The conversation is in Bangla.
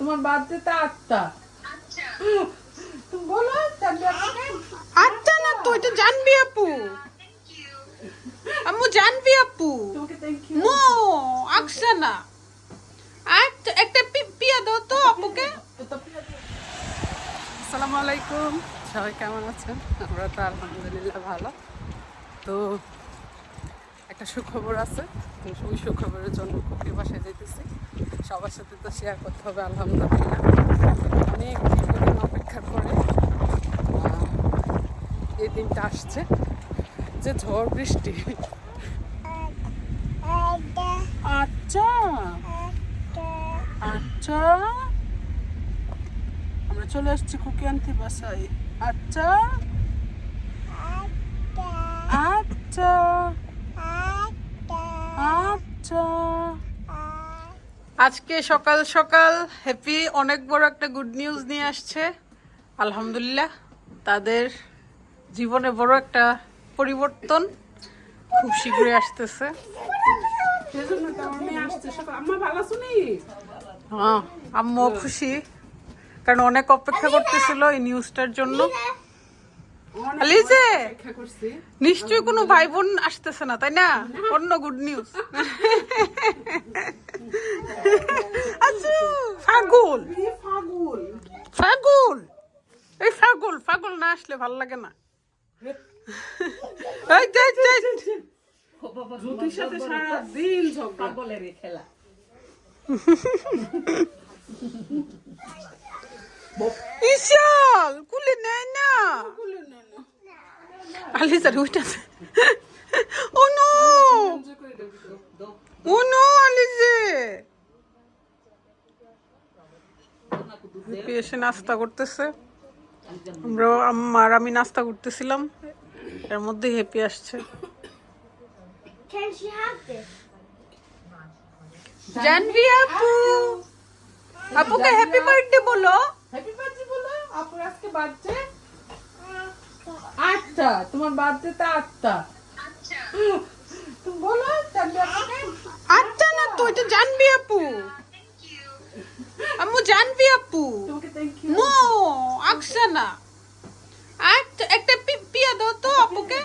তোমার বার্থডেতে আটটা। তুমি বলো আচ্ছা না তো এটা জানবি আপু। আম্মু জানবি আপু। তোমাকে থ্যাংক ইউ আকসা না। আচ্ছা একটা পিয়া দাও তো আপুকে। আসসালামু আলাইকুম। সবাই কেমন আছেন? আমরা তো আলহামদুলিল্লাহ ভালো। তো একটা সুখবর আছে। তো ওই সুখবরের জন্য কুকির বাসায় যেতেছি সবার সাথে তো শেয়ার করতে হবে আলহামদুলিল্লাহ। অনেক দীর্ঘদিন অপেক্ষার পরে আহ, এই দিনটা আসছে যে ঝড় বৃষ্টি। আচ্ছা। আচ্ছা। আমরা চলে আসছি কুকি আনতে বাসায়। আচ্ছা। আজকে সকাল সকাল হ্যাপি অনেক বড় একটা গুড নিউজ নিয়ে আসছে। আলহামদুলিল্লাহ তাদের জীবনে বড় একটা পরিবর্তন খুব শীঘ্রই আসতেছে। হ্যাঁ আম্মু খুশি কারণ অনেক অপেক্ষা করতেছিল এই নিউজটার জন্য। আলিজে অপেক্ষা নিশ্চয়ই কোনো ভাই বোন আসতেছে না তাই না? অন্য গুড নিউজ আচ্ছা ফাগুল ফাগুল ফাগুল এই ফাগুল ফাগুল না আসলে ভালো লাগে না। এই যে, যে, যে। জ্যোতির সাথে সারা দিন ঝগড়া ইশাল কুলে নেয় না। আলিজার উইটাছে ও নো। ও নো আলিজে এসে নাস্তা করতেছে। আমরা আমার আমি নাস্তা করতেছিলাম। এর মধ্যে হ্যাপি আসছে? জানবি আপু? আপুকে হ্যাপি বার্থডে বলো। হ্যাপি বার্থডে বলো। আপুর আজকে বার্থডে আটটা। তোমার বার্থডেতে আটটা। তুমি জানবি আপু? নো আকসানা। আর একটা পিয়া দাও তো আপুকে।